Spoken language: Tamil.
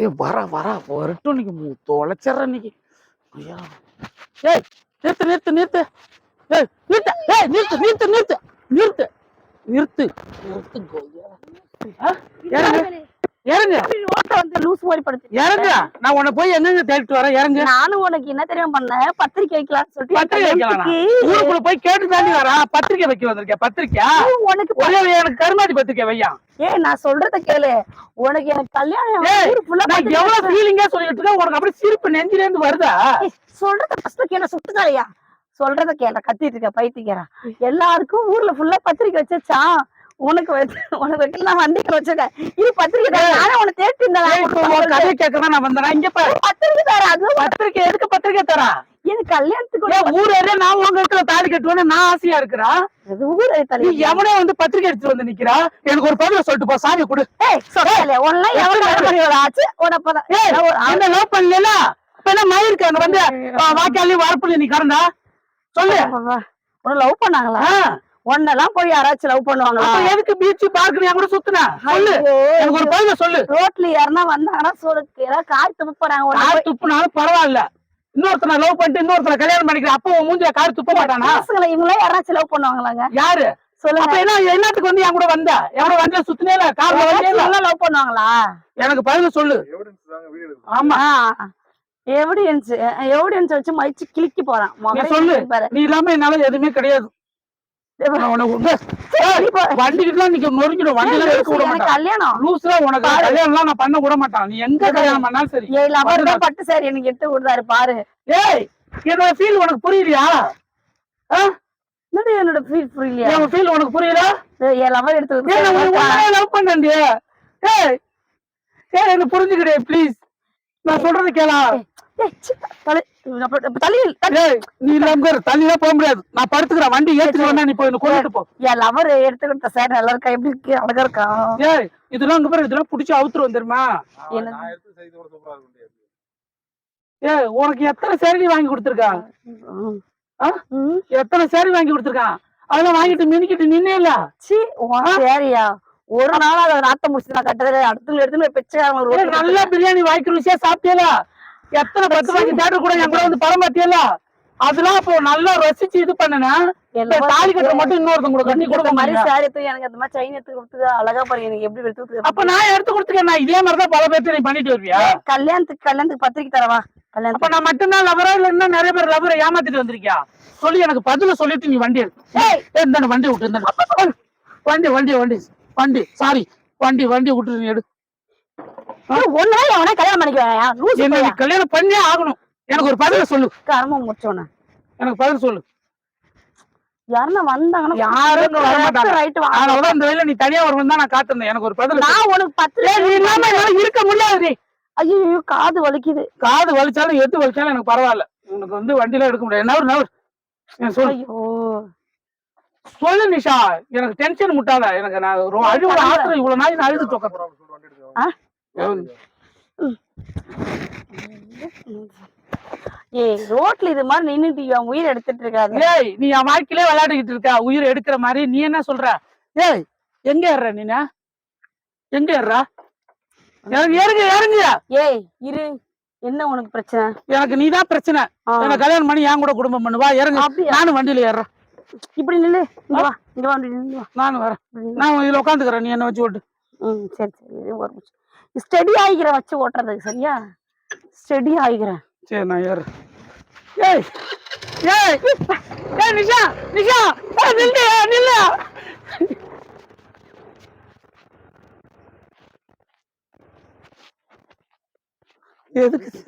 ஏ வரா வரா வரட்டும் இன்னைக்கு. தொலைச்சிட்ற இன்னைக்கு. ஐயா. ஏய் நிறுத்து நிறுத்து நிறுத்து. ஏய் நிறுத்து ஏய் நிறுத்து நிறுத்து நிறுத்து. நிறுத்து நிறுத்து. நிறுத்து கொய்யா. ஆ, இறங்கு இறங்கு ரோட்ல வந்து லூஸ் மாதிரி படுத்து இறங்கு. நான் உன்னை போய் எங்கெங்க தேடிட்டு வரேன்? இறங்கு. நானும் உனக்கு என்ன தெரியுமா பண்ணேன் பத்திரிக்கை வைக்கலாம்னு சொல்லிட்டு பத்திரிக்கை வைக்கலாம் ஊருக்குள்ள போய் கேட்டு தாண்டி வரா. பத்திரிக்கை வைக்க வந்திருக்கேன் பத்திரிக்கை? உனக்கு ஒரே எனக்கு கருமாதி பத்திரிக்கை வையா? ஏய் நான் சொல்றத கேளு. உனக்கு எனக்கு கல்யாணம் ஆ நான் எவ்வளவு ஃபீலிங்கா சொல்லிட்டு இருக்கேன்? உனக்கு அப்படியே சிரிப்பு நெஞ்சில இருந்து வருதா சொல்றத ஃபர்ஸ்ட் கேள. சுட்டுதாரியா சொல்றத கேள. கத்திட்டு இருக்க பைத்திக்கிறா எல்லாருக்கும் ஊர்ல ஃபுல்லா பத்திரிக்கை வச்சா உனக்கு உனக்கு வைக்கல நான் வண்டிக்கு வச்சிருக்கேன். இது பத்திரிக்கை தானே நானே உனக்கு தேடி உன் கதையை கேட்கறதா நான் வந்தேன்? இங்க பாரு. பத்திரிக்கை தாரா அது பத்திரிக்கை எதுக்கு பத்திரிக்கை தரா? எனக்கு கல்யாணத்துக்கு ஊர் ஏரியா நான் உங்க இடத்துல தாலி கட்டுவேன்னு நான் ஆசையா இருக்கிறா? அது ஊர் நீ எவனே வந்து பத்திரிக்கை எடுத்துட்டு வந்து நிக்கிறா? எனக்கு ஒரு பதில சொல்லிட்டு போ சாமி கொடு. உன்னை எவ்வளவு ஆச்சு உனப்பதான் என்ன லவ் பண்ணல இப்ப என்ன மயிருக்கு அங்க வந்து வாய்க்காலையும் வரப்புல நீ கடந்தா சொல்லு. உன்னை லவ் பண்ணாங்களா? ஆ, உன்னெல்லாம் போய் யாராச்சும் லவ் பண்ணுவாங்களா? அப்ப எதுக்கு பீச் பார்க்கு என் கூட சுத்துன? சொல்லு. எனக்கு ஒரு பதில சொல்லு. ரோட்ல யாருன்னா வந்தாங்கன்னா சொல்லுக்கு ஏதாவது கார் துப்ப போறாங்க உன்னை கார் துப்புனாலும் பரவாயில்ல. இன்னொருத்தனை லவ் பண்ணிட்டு இன்னொருத்தனை கல்யாணம் பண்ணிக்கிற அப்ப மூஞ்சில கார் துப்ப மாட்டானா? பசங்களை இவங்களே யாராச்சும் லவ் பண்ணுவாங்களாங்க? யாரு? சொல்லுங்க. அப்ப என்ன என்னத்துக்கு வந்து என் கூட வந்த? என் கூட வண்டியில சுத்தினேல கார்ல லவ் பண்ணுவாங்களா? எனக்கு பதில் சொல்லு. ஆமா. எவிடன்ஸ் எவிடன்ஸ் வச்சு மதிச்சு கிளிக்கி போறான். சொல்லு. பாரு. நீ இல்லாம என்னால எதுவுமே கிடையாது. வண்டிக்கிட்டுலாம் நீங்க நொறுங்கிடும் வண்டியில எடுக்க விட மாட்டான் கல்யாணம். லூஸ்ல உனக்கு கல்யாணம்லாம் நான் பண்ண விட மாட்டான் நீ எங்க கல்யாணம் பண்ணாலும் சரி. ஏழு அவர் தான் பட்டு சார் எனக்கு எடுத்து கொடுத்தாரு பாரு. ஏய் என்னோட ஃபீல் உனக்கு புரியலையா? என்னடி என்னோட ஃபீல் புரியலையா? என் ஃபீல் உனக்கு புரியல? எடுத்து ஏய் நான் கொடுத்தாரு. லவ் பண்ணேன் ஏய் ஏய் என்ன புரிஞ்சுக்கிட்டே ப்ளீஸ் நான் சொல்றது கேளா. ஏய், நீ இல்லாம தள்ளிலாம் போக முடியாது. நான் படுத்துக்கிறேன். வண்டி வந்தா நீ போய் கொண்டுட்டு போ. என் லவர் எடுத்து கொடுத்த சார். நல்லா இருக்கா? எப்படி இருக்கு? அழகா இருக்கா? ஏய் இதெல்லாம் பாரு. இதெல்லாம் புடிச்சு அவுத்துரு வந்துருமா என்ன? நான் எடுத்து செய்தி கூட சூப்பரா இருக்கும் முடியாது ஏய் உனக்கு எத்தனை சேரீ வாங்கி கொடுத்துருக்கா. எத்தனை சேரீ வாங்கி கொடுத்துருக்கான் அதெல்லாம் வாங்கிட்டு மினிக்கிட்டு நின்னே இல்ல. சீ சரியா ஒரு நாள் அதை நாத்த முடிச்சு நான் கட்டதுல அடுத்த ஏய், ரோட்ல நல்லா பிரியாணி வாய்க்கு ருசியா சாப்பிட்டியல? எத்தனை பத்து வாங்கி தேட்டர் கூட என் கூட வந்து படம் பார்த்தியல அதெல்லாம் இப்போ நல்லா ரசிச்சு இது பண்ணுனா. தாலி கட்டுற மட்டும் இன்னொருத்தங்க கூட கட்டி கொடுக்க மாதிரி சாரி எடுத்து எனக்கு அந்த மாதிரி செயின் எடுத்து கொடுத்து அழகா பாரு எனக்கு எப்படி எடுத்து கொடுத்து அப்ப நான் எடுத்து கொடுத்துருக்கேன் நான் இதே மாதிரி தான் பல பேர்த்த நீ பண்ணிட்டு வருவியா? கல்யாணத்துக்கு கல்யாணத்துக்கு பத்திரிக்கை தரவா? அப்ப கல்யாணத்துக்கு நான் மட்டும்தான் லவரா இல்ல இன்னும் நிறைய பேர் லவரை ஏமாத்திட்டு வந்திருக்கியா? சொல்லி எனக்கு பதில சொல்லிட்டு நீ வண்டி எடு. ஏய். இந்த வண்டி விட்டு வண்டி வண்டி வண்டி. வண்டி சாரி. வண்டி வண்டி விட்டு நீ எடு. ஒன்னு நாள் அவனே கல்யாணம் என்ன நீ கல்யாணம் பண்ணியே ஆகணும். எனக்கு ஒரு பதில சொல்லு. கர்மம் முடிச்சோன்னு. எனக்கு பதில் சொல்லு. யாருன்னா வந்தாங்கன்னா யாரும் அதனாலதான் இந்த வேலை நீ தனியா வருவேன் தான் நான் காத்திருந்தேன். எனக்கு ஒரு பதில். நான் உனக்கு பத்து நீ இல்லாம என்னால இருக்க முடியாது ஐயோ காது வலிக்குது. காது வலிச்சாலும் எது வலிச்சாலும் எனக்கு பரவாயில்ல. உனக்கு வந்து வண்டியில எடுக்க முடியாது. நவர் எனக்கு சொல்லு. சொல்லு நிஷா. எனக்கு டென்ஷன் முட்டாத. எனக்கு நான் அழுவ ஆத்திரம் இவ்வளவு நாள் நான் அழுது தொக்க ஏய் ரோட்ல இது மாதிரி நின்னுட்டு அவன் உயிர் எடுத்துட்டு இருக்காது. ஏய் நீ என் வாழ்க்கையிலே விளையாடிக்கிட்டு இருக்க. உயிர் எடுக்கிற மாதிரி நீ என்ன சொல்ற? ஏய் எங்க ஏறுற நீ எங்க எனக்கு இறங்கு இறங்கு ஏய் இரு. என்ன உனக்கு பிரச்சனை? எனக்கு நீதான் பிரச்சனை. எனக்கு கல்யாணம் பண்ணி என் கூட குடும்பம் பண்ணுவா இறங்கு? நானும் வண்டியில ஏறுறேன். இப்படி நில்லு. இங்க வா இங்க வா நானும் வரேன். நான் இதுல உட்காந்துக்கிறேன். நீ என்ன வச்சு ஓட்டு. ம் சரி சரி. ஒரு நிமிஷம். ஸ்டெடி ஆகிக்கிறேன் வச்சு ஓட்டுறதுக்கு சரியா? ஸ்டெடி ஆகிக்கிறேன் சரி நான் ஏறுறேன் ஏய் ஏய் ஏய் நிஷா நிஷா நில்லு நில்லு. எதுக்கு?